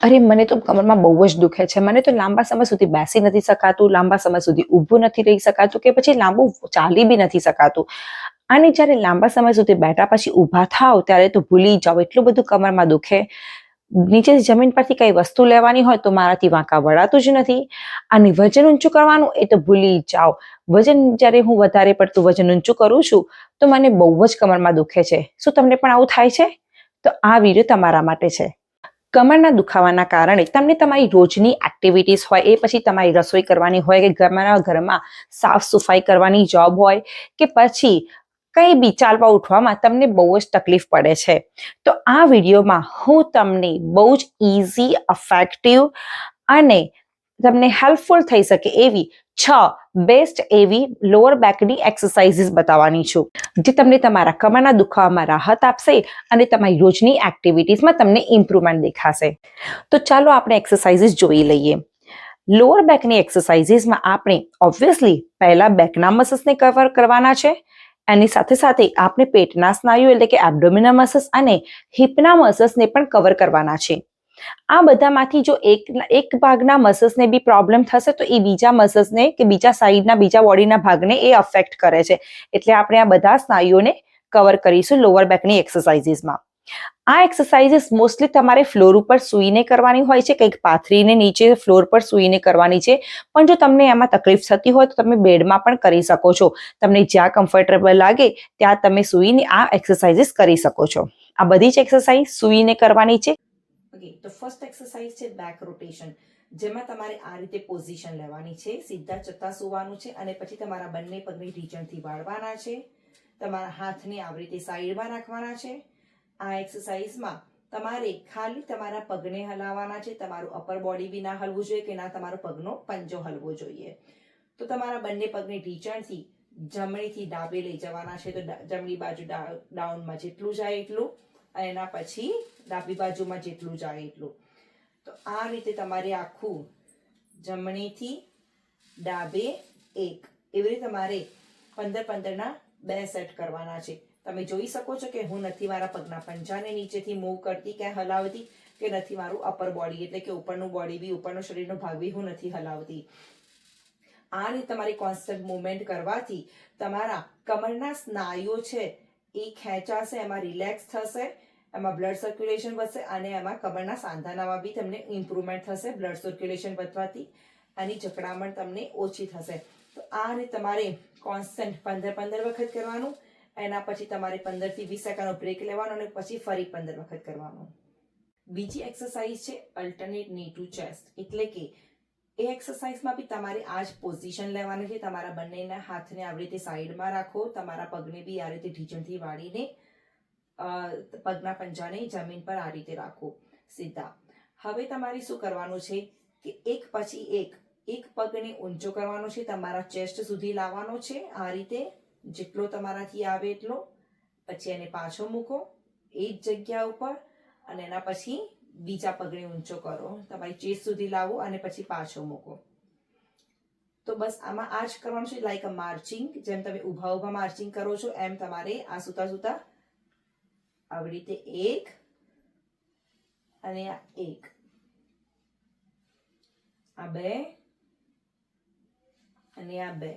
અરે, મને તો કમરમાં બહુ જ દુખે છે. મને તો લાંબા સમય સુધી બેસી નથી શકાતું, લાંબા સમય સુધી ઊભું નથી રહી શકાતું કે પછી લાંબુ ચાલી બી નથી શકાતું. અને જ્યારે લાંબા સમય સુધી બેઠા પછી ઊભા થાવ, ત્યારે તો ભૂલી જાઓ, એટલું બધું કમરમાં દુખે. નીચે જમીન પરથી કઈ વસ્તુ લેવાની હોય તો મારાથી વાંકા વળાતું જ નથી. અને વજન ઊંચું કરવાનું એ તો ભૂલી જાઓ. વજન જ્યારે હું વધારે પડતું વજન ઊંચું કરું છું, તો મને બહુ જ કમરમાં દુખે છે. શું તમને પણ આવું થાય છે? તો આ વીડિયો તમારા માટે છે. કમરના દુખાવાના કારણે તમને તમારી રોજની એક્ટિવિટીઝ હોય, એ પછી તમારી રસોઈ કરવાની હોય કે તમારા ઘરમાં સાફ સફાઈ કરવાની જોબ હોય કે પછી કંઈ બી ચાલવા ઉઠવામાં તમને બહુ જ તકલીફ પડે છે. તો આ વિડીયોમાં હું તમને બહુ જ ઇઝી અફેક્ટિવ અને તમને હેલ્પફુલ થઈ શકે એવી છ બેસ્ટ એવી લોઅર બેકની એક્સરસાઇઝીસ બતાવવાની છું, જે તમને તમારા કમરના દુખાવામાં રાહત આપશે અને તમારી રોજની એક્ટિવિટીઝમાં તમને ઇમ્પ્રુવમેન્ટ દેખાશે. તો ચાલો આપણે એક્સરસાઇઝીસ જોઈ લઈએ. લોઅર બેકની એક્સરસાઇઝીસમાં આપણે ઓબ્વિયસલી પહેલાં બેકના મસલ્સને કવર કરવાના છે, એની સાથે સાથે આપણે પેટના સ્નાયુ એટલે કે એબડોમિનલ મસલ્સ અને હિપના મસલ્સને પણ કવર કરવાના છે. આ બધામાંથી જો એક એક ભાગના મસલ્સને બી પ્રોબ્લેમ થશે, તો એ બીજા મસલ્સને કે બીજા સાઈડના બીજા બોડીના ભાગને એ અફેક્ટ કરે છે. એટલે આપણે આ બધા સ્નાયુઓને કવર કરીશું લોઅર બેકની એક્સરસાઇઝીસમાં આ એક્સરસાઇઝીસ મોસ્ટલી તમારે ફ્લોર ઉપર સૂઈને કરવાની હોય છે, કંઈક પાથરીને નીચે ફ્લોર પર સૂઈને કરવાની છે. પણ જો તમને એમાં તકલીફ થતી હોય, તો તમે બેડમાં પણ કરી શકો છો. તમને જ્યાં કમ્ફર્ટેબલ લાગે, ત્યાં તમે સૂઈને આ એક્સરસાઇઝીસ કરી શકો છો. આ બધી જ એક્સરસાઇઝ સૂઈને કરવાની છે. ઓકે તો ફર્સ્ટ એક્સરસાઇઝ છે બેક રોટેશન જેમાં તમારે આ રીતે પોઝિશન લેવાની છે, સીધા ચત્તા સુવાનું છે અને પછી તમારા બંને પગની રીચણથી વાળવાના છે. તમારા હાથને આવી રીતે સાઈડમાં રાખવાના છે. આ એક્સરસાઇઝમાં તમારે ખાલી તમારા પગને હલાવવાના છે, તમારું અપર બોડી બી ના હલવું જોઈએ કે ના તમારો પગનો પંજો હલવો જોઈએ. તો તમારા બંને પગની ઢીચણથી જમણીથી ડાબે લઈ જવાના છે, તો જમણી બાજુ ડાઉનમાં જેટલું જાય એટલું. અને એના પછી ડાબી બાજુમાં જેટલું જાય એટલું. તો આ રીતે તમારે આખું જમણીથી ડાબે એક એવી રીતે તમારે પંદર પંદરના બે સેટ કરવાના છે. તમે જોઈ શકો છો કે હું નથી મારા પગના પંજાને નીચેથી મૂવ કરતી કે હલાવતી કે નથી મારું અપર બોડી એટલે કે ઉપરનું બોડી બી, ઉપરનો શરીરનો ભાગ બી હું નથી હલાવતી. આ રીતે તમારી કોન્સ્ટન્ટ મુવમેન્ટ કરવાથી તમારા કમરના સ્નાયુઓ છે એ ખેંચાશે, એમાં રિલેક્સ થશે એમાં બ્લડ સર્ક્યુલેશન વધશે અને એમાં કમરના સાંધાનામાં બી તમને ઇમ્પ્રુવમેન્ટ થશે બ્લડ સર્ક્યુલેશન વધવાથી આની જકડામણ તમને ઓછી થશે. તો આ રીતે તમારે કોન્સ્ટન્ટ પંદર પંદર વખત કરવાનું, એના પછી તમારે પંદરથી વીસ સેકન્ડનો બ્રેક લેવાનો અને પછી ફરી પંદર વખત કરવાનું. બીજી એક્સરસાઇઝ છે અલ્ટરનેટની ટુ ચેસ્ટ એટલે કે એ એક્સરસાઇઝમાં બી તમારે આ જ પોઝિશન લેવાની છે. તમારા બંનેના હાથને આવી રીતે સાઈડમાં રાખો, તમારા પગને બી આ રીતે ઢીચણથી વાળીને પગના પંજાને જમીન પર આ રીતે રાખો, સીધા. હવે તમારે શું કરવાનું છે કે એક પછી એક એક પગને ઊંચો કરવાનો છે, તમારા ચેસ્ટ સુધી લાવવાનો છે, આ રીતે જેટલો તમારાથી આવે એટલો. પછી એને પાછો મૂકો એ જ જગ્યા ઉપર, અને એના પછી બીજા પગને ઊંચો કરો. તમારી ચેસ્ટ સુધી લાવો અને પછી પાછો મૂકો. તો બસ આમાં આ જ કરવાનું છે લાઈક અ માર્ચિંગ જેમ તમે ઊભા ઊભા માર્ચિંગ કરો છો, એમ તમારે આ સૂતા સુતા આવી રીતે એક અને આ એક આ બે અને આ બે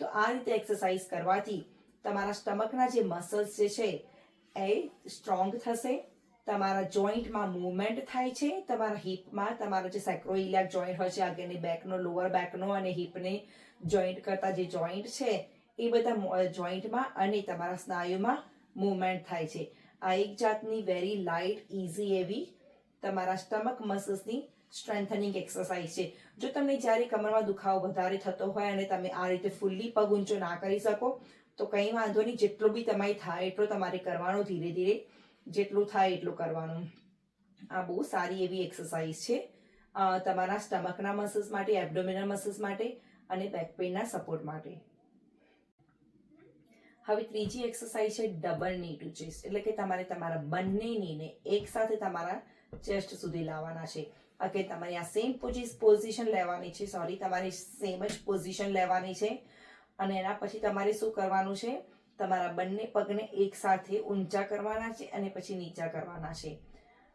તો આ રીતે એક્સરસાઇઝ કરવાથી તમારા સ્ટમકના જે મસલ્સ જે છે, એ સ્ટ્રોંગ થશે. તમારા જોઈન્ટમાં મૂવમેન્ટ થાય છે. તમારા હિપમાં તમારો જે સેક્રોઇલિયાક જોઈન્ટ હોય છે, આગળની બેકનો લોઅર બેકનો અને હિપને જોઈન્ટ કરતા જે જોઈન્ટ છે, એ બધા જોઈન્ટમાં અને તમારા સ્નાયુમાં મૂવમેન્ટ થાય છે. આ એક જાતની વેરી લાઇટ ઇઝી એવી તમારા સ્ટમક મસલ્સની સ્ટ્રેન્થનિંગ એક્સરસાઇઝ છે. જો તમને જ્યારે કમરમાં દુખાવો વધારે થતો હોય અને તમે આ રીતે ફૂલ્લી પગ ઊંચો ના કરી શકો, તો કંઈ વાંધો નહીં. જેટલો બી તમારે થાય એટલો તમારે કરવાનો, ધીરે ધીરે જેટલું થાય એટલું કરવાનું. આ બહુ સારી એવી એક્સરસાઇઝ છે. તમારા સ્ટમકના મસલ્સ માટે એબડોમિનલ મસલ્સ માટે અને બેક પેઇનના સપોર્ટ માટે. હવે ત્રીજી એક્સરસાઇઝ છે ડબલની ટુ ચેસ્ટ એટલે કે તમારે તમારા બંને નીને એક સાથે તમારા ચેસ્ટ સુધી લાવવાના છે. ઓકે તમારે આ સેમ પોઝિશન લેવાની છે. સોરી તમારી સેમ જ પોઝિશન લેવાની છે. અને એના પછી તમારે શું કરવાનું છે? તમારા બંને પગને એક સાથે ઊંચા કરવાના છે અને પછી નીચા કરવાના છે.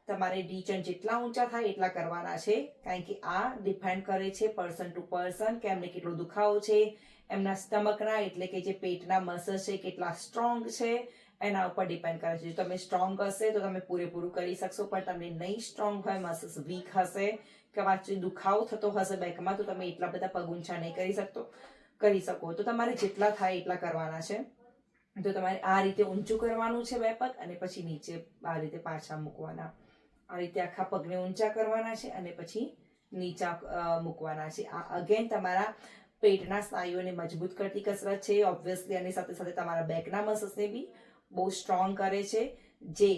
તમારે ડીચન જેટલા ઊંચા થાય એટલા કરવાના છે. કારણ કે આ ડિપેન્ડ કરે છે પર્સન ટુ પર્સન કે એમને કેટલો દુખાવો છે એમના સ્ટમકના એટલે કે જે પેટના મસલ છે કેટલા સ્ટ્રોંગ છે, એના ઉપર ડિપેન્ડ કરે છે. જો તમે સ્ટ્રોંગ હશે તો તમે પૂરેપૂરું કરી શકશો, પણ તમને નહીં સ્ટ્રોંગ હોય મસલ્સ વીક હશે, કે વાંચી દુખાવો થતો હશે બેકમાં, તો તમે એટલા બધા પગ ઊંચા નહીં કરી શકતો, કરી શકો. તો તમારે જેટલા થાય એટલા કરવાના છે. તો તમારે આ રીતે ઊંચું કરવાનું છે બે પગ અને પછી નીચે આ રીતે પાછા મૂકવાના. આ રીતે આખા પગને ઊંચા કરવાના છે અને પછી નીચા મૂકવાના છે. આ અગેન તમારા પેટના સ્નાયુઓને મજબૂત કરતી કસરત છે ઓબ્વિયસલી અને સાથે સાથે તમારા બેકના મસલ્સને બી બહુ સ્ટ્રોંગ કરે છે, જે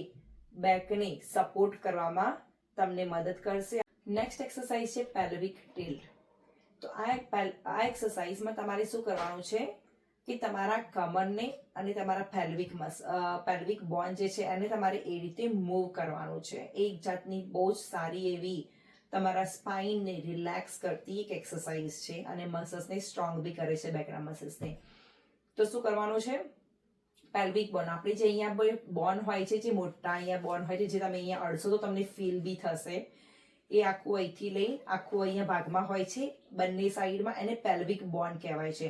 બેકને સપોર્ટ કરવામાં તમને મદદ કરશે. નેક્સ્ટ એક્સરસાઇઝ છે પેલ્વિક ટિલ્ટ તો આ આ એક્સરસાઇઝમાં તમારે શું કરવાનું છે કે તમારા કમરને અને તમારા પેલ્વિક મસ પેલ્વિક બોન જે છે એને તમારે એ રીતે મૂવ કરવાનું છે. એક જાતની બહુ જ સારી એવી તમારા સ્પાઇનને રિલેક્સ કરતી એક એક્સરસાઇઝ છે અને મસલ્સને સ્ટ્રોંગ બી કરે છે બેકના મસલ્સને તો શું કરવાનું છે? પેલ્વિક બોન આપણે જે અહીંયા બોન હોય છે, જે મોટા અહીંયા બોન હોય છે, જે તમે અહીંયા અડશો તો તમને ફીલ બી થશે. એ આખું અહીંથી લઈ આખું અહીંયા ભાગમાં હોય છે. બંને સાઈડમાં એને પેલ્વિક બોન કહેવાય છે.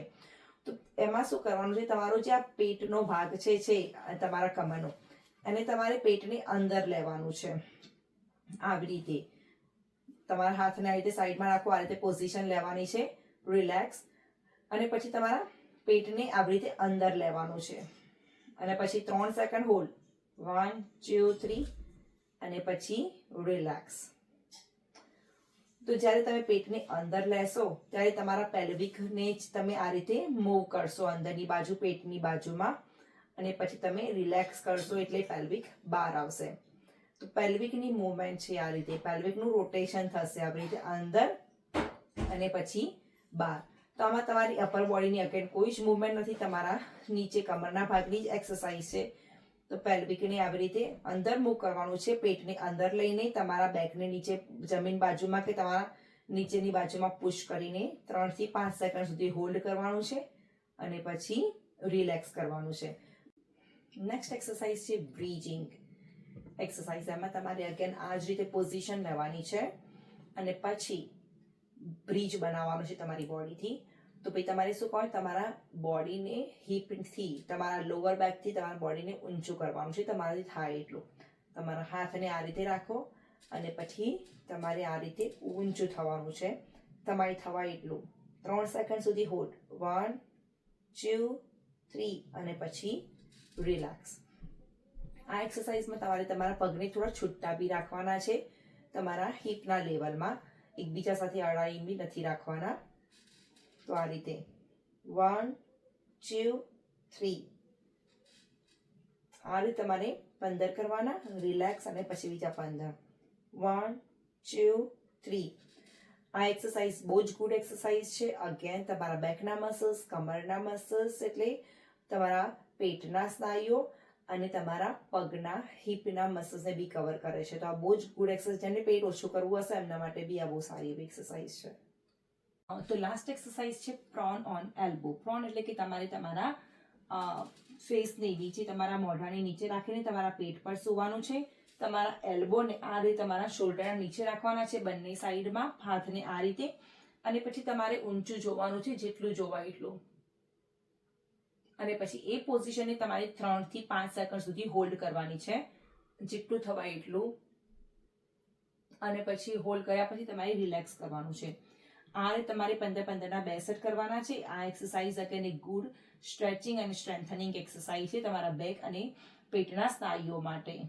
તો એમાં શું કરવાનું છે? તમારો જે આ પેટનો ભાગ છે છે તમારા કમરનો, એને તમારે પેટની અંદર લેવાનું છે. આવી રીતે. તમારા હાથને આ રીતે સાઈડમાં રાખો, આ રીતે પોઝિશન લેવાની છે. રિલેક્સ અને પછી તમારા પેટને આવી રીતે અંદર લેવાનું છે. અને પછી ત્રણ second hold one two three અને પછી રિલેક્સ તો જ્યારે તમે પેટને અંદર લેશો, ત્યારે તમારા પેલ્વિકને જ તમે આ રીતે મૂવ કરશો અંદરની બાજુ, પેટની બાજુમાં. અને પછી તમે રિલેક્સ કરશો એટલે પેલ્વિક બહાર આવશે. તો પેલ્વિકની મૂવમેન્ટ છે આ રીતે. પેલ્વિકનું રોટેશન થશે આવી રીતે અંદર અને પછી બહાર. તો આમાં તમારી અપર બોડીની અગેન કોઈ જ મૂવમેન્ટ નથી તમારા નીચે કમરના ભાગની જ એક્સરસાઇઝ છે. તો પેલ્વિકને આવી રીતે અંદર મૂવ કરવાનું છે. પેટને અંદર લઈને તમારા બેકને નીચે જમીન બાજુમાં કે તમારા નીચેની બાજુમાં પુશ કરીને ત્રણથી પાંચ સેકન્ડ સુધી હોલ્ડ કરવાનું છે અને પછી રિલેક્સ કરવાનું છે. નેક્સ્ટ એક્સરસાઇઝ છે બ્રીજિંગ એક્સરસાઇઝ એમાં તમારે અગેન આ જ રીતે પોઝિશન લેવાની છે અને પછી બ્રિજ બનાવવાનું છે તમારી બોડીથી તો પછી તમારે શું કહો તમારા બોડીને હિપથી તમારા લોઅર બેકથી તમારા બોડીને ઊંચું કરવાનું છે. તમારાથી થાય એટલું. તમારા હાથને આ રીતે રાખો અને પછી તમારે આ રીતે ઊંચું થવાનું છે. તમારે થવાય એટલું. ત્રણ સેકન્ડ સુધી હોલ્ડ વન ટુ થ્રી અને પછી રિલેક્સ આ એક્સરસાઇઝમાં તમારે તમારા પગને થોડા છૂટા બી રાખવાના છે. તમારા હિપના લેવલમાં એકબીજા સાથે અડાઈ બી નથી રાખવાના. તો આ રીતે. વન ટુ થ્રી આ રીતે તમારે પંદર કરવાના. રિલેક્સ અને પછી બીજા પંદર. વન ટુ થ્રી આ એક્સરસાઇઝ બહુ જ ગુડ એક્સરસાઇઝ છે. અગેન તમારા બેકના મસલ્સ કમરના મસલ્સ એટલે તમારા પેટના સ્નાયુઓ અને તમારા પગના હિપના મસલ્સને બી કવર કરે છે. તો આ બહુ જ ગુડ એક્સરસાઇઝ જેને પેટ ઓછું કરવું હશે, એમના માટે બી આ બહુ સારી એવી એક્સરસાઇઝ છે. તો લાસ્ટ એક્સરસાઇઝ છે પ્રોન ઓન એલ્બો પ્રોન એટલે કે તમારે તમારા ફેસની નીચે, તમારા મોઢાની નીચે રાખીને તમારા પેટ પર સુવાનું છે. તમારા એલ્બોને આ રીતે તમારા શોલ્ડરના નીચે રાખવાના છે, બંને સાઈડમાં હાથને આ રીતે. અને પછી તમારે ઊંચું જોવાનું છે, જેટલું જોવાય એટલું. અને પછી એ પોઝિશનને તમારે ત્રણથી પાંચ સેકન્ડ સુધી હોલ્ડ કરવાની છે. જેટલું થવાય એટલું. અને પછી હોલ્ડ કર્યા પછી તમારે રિલેક્સ કરવાનું છે. આ તમારે પંદર પંદરના બે સેટ કરવાના છે. આ એક્સરસાઇઝ અગેન એક ગુડ સ્ટ્રેચિંગ અને સ્ટ્રેન્થનિંગ એક્સરસાઇઝ છે તમારા બેક અને પેટના સ્નાયુઓ માટે.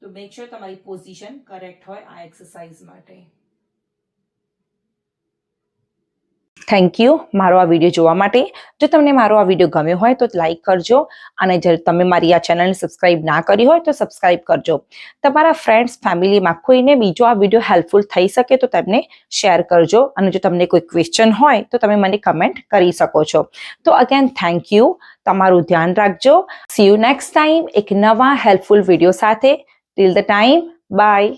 તો મેક શ્યોર તમારી પોઝિશન કરેક્ટ હોય આ એક્સરસાઇઝ માટે. થેન્ક યુ મારો આ વીડિયો જોવા માટે. જો તમને મારો આ વીડિયો ગમ્યો હોય તો લાઈક કરજો. અને જો તમે મારી આ ચેનલને સબસ્ક્રાઇબ ના કરી હોય તો સબસ્ક્રાઇબ કરજો. તમારા ફ્રેન્ડ્સ ફેમિલીમાં કોઈને બીજો આ વીડિયો હેલ્પફુલ થઈ શકે તો તેમને શેર કરજો. અને જો તમને કોઈ ક્વેશ્ચન હોય તો તમે મને કમેન્ટ કરી શકો છો. તો અગેન થેન્ક યુ તમારું ધ્યાન રાખજો. સી યુ નેક્સ્ટ ટાઈમ એક નવા હેલ્પફુલ વીડિયો સાથે. Till the time bye